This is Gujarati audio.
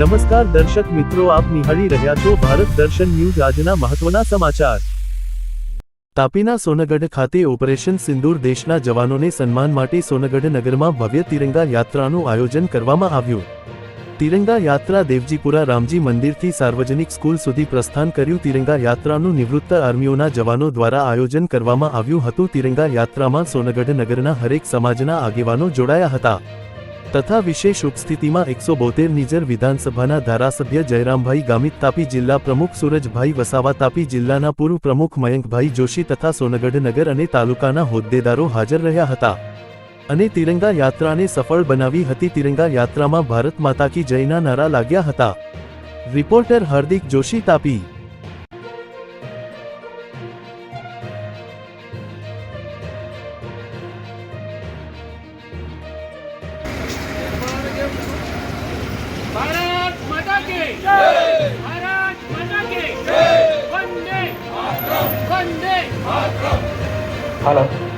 નમસ્કાર દર્શક મિત્રો, આપ નિહાળી રહ્યા છો ભારત દર્શન ન્યૂઝ આજના મહત્વના સમાચાર. તાપીના સોનગઢ ખાતે ઓપરેશન સિંદૂર દેશના જવાનોને સન્માન માટે સોનગઢ નગરમાં ભવ્ય તિરંગા યાત્રાનું આયોજન કરવામાં આવ્યું. તિરંગા યાત્રા દેવજીપુરા રામજી મંદિરથી સાર્વજનિક સ્કૂલ સુધી પ્રસ્થાન કર્યું. તિરંગા યાત્રાનું નિવૃત્ત આર્મીઓના જવાનો દ્વારા આયોજન કરવામાં આવ્યું હતું. તિરંગા યાત્રામાં સોનગઢ નગરના હરેક સમાજના આગેવાનો જોડાયા હતા. તથા વિશેષ ઉપસ્થિતિમાં એકસો બોતેર નિજર વિધાનસભાના ધારાસભ્ય જયરામભાઈ ગામિત તાપી જિલ્લા પ્રમુખ સુરજભાઈ વસાવા તાપી જિલ્લાના પૂર્વ પ્રમુખ મયંકભાઈ જોશી તથા સોનગઢ નગર અને તાલુકાના હોદ્દેદારો હાજર રહ્યા હતા. અને તિરંગા યાત્રાને સફળ બનાવી હતી. તિરંગા યાત્રામાં ભારત માતા કી જયના નારા લાગ્યા હતા. Reporter Hardik Joshi Tapi Bharat